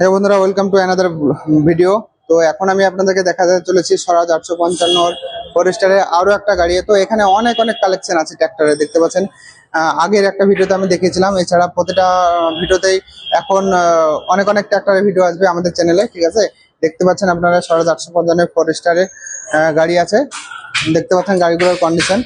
হ্যাঁ বন্ধুরা welcome to another video তো এখন আমি আপনাদেরকে দেখাতে চলেছি স্বরাজ আটশো পঞ্চান্ন ফরেস্টারে আরও একটা গাড়ি। তো এখানে অনেক অনেক কালেকশন আছে ট্র্যাক্টরে দেখতে পাচ্ছেন। আগের একটা ভিডিওতে আমি দেখেছিলাম এছাড়া প্রতিটা ভিডিওতেই এখন অনেক অনেক ট্র্যাক্টরের ভিডিও আসবে আমাদের চ্যানেলে ঠিক আছে? দেখতে পাচ্ছেন আপনারা স্বরাজ আটশো পঞ্চান্ন ফরেস্টারে গাড়ি আছে। দেখতে পাচ্ছেন গাড়িগুলোর কন্ডিশন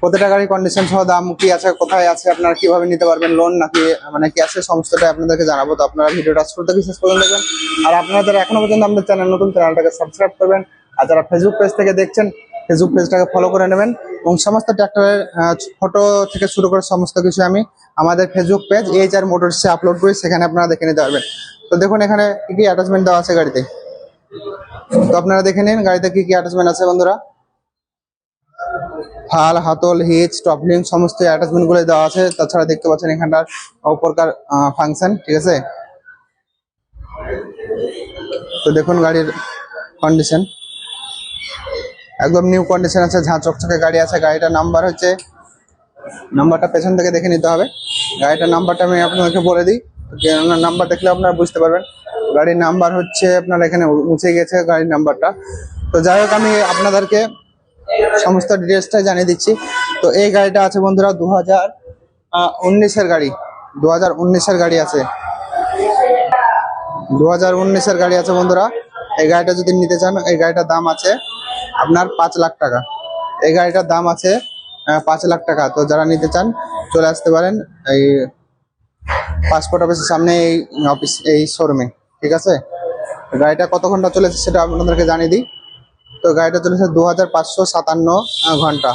প্রতিটা গাড়ির কন্ডিশন সহ দাম কি আছে, কোথায় আছে, আপনারা কীভাবে নিতে পারবেন লোন নাকি মানে কি আছে, সমস্তটা আপনাদেরকে জানাব। তো আপনারা ভিডিওটা শুরু থেকে শেষ পর্যন্ত দেখবেন। আর আপনারা যারা এখনও পর্যন্ত আমাদের চ্যানেল নতুন চ্যানেলটাকে সাবস্ক্রাইব করবেন। আর যারা ফেসবুক পেজ থেকে দেখছেন ফেসবুক পেজটাকে ফলো করে নেবেন। এবং সমস্ত ট্র্যাক্টরের ফটো থেকে শুরু করে সমস্ত কিছু আমি আমাদের ফেসবুক পেজ এইচ আর মোটরসে আপলোড করি, সেখানে আপনারা দেখে নিতে পারবেন। তো দেখুন, এখানে কি কি অ্যাটাচমেন্ট দেওয়া আছে গাড়িতে? তো আপনারা দেখে নিন গাড়িতে কি কি অ্যাটাচমেন্ট আছে বন্ধুরা। ফাল হাতল, হিচ টপলিং সমস্ত অ্যাটাচমেন্টগুলো দেওয়া আছে। তাছাড়া দেখতে পাচ্ছেন এখানটার উপরকার ফাংশন ঠিক আছে? তো দেখুন গাড়ির কন্ডিশন একদম নিউ কন্ডিশন আছে, ঝাঁ চকচকে গাড়ি আছে। গাড়িটার নাম্বার হচ্ছে নাম্বারটা পেছন থেকে দেখে নিতে হবে। গাড়িটার নাম্বারটা আমি আপনাদেরকে বলে দিই। নাম্বার দেখলে আপনারা বুঝতে পারবেন। গাড়ির নাম্বার হচ্ছে, আপনার এখানে উঁচে গেছে গাড়ির নাম্বারটা তো যাই হোক, আমি আপনাদেরকে সমস্ত ডিটেলসটাই জানিয়ে দিচ্ছি। তো এই গাড়িটা আছে বন্ধুরা দু হাজার উনিশের গাড়ি। দু হাজার উনিশের গাড়ি আছে। দু হাজার গাড়ি আছে বন্ধুরা। এই গাড়িটা যদি নিতে চান, এই গাড়িটার দাম আছে আপনার পাঁচ লাখ টাকা। এই গাড়িটার দাম আছে পাঁচ লাখ টাকা। তো যারা নিতে চান, চলে আসতে পারেন এই পাসপোর্ট অফিসের সামনে এই অফিস এই শোরুমে ঠিক আছে? গাড়িটা কত ঘণ্টা চলেছে সেটা আপনাদেরকে জানিয়ে দিই। তো গাড়িটা চলেছে দু হাজার পাঁচশো সাতান্ন ঘণ্টা।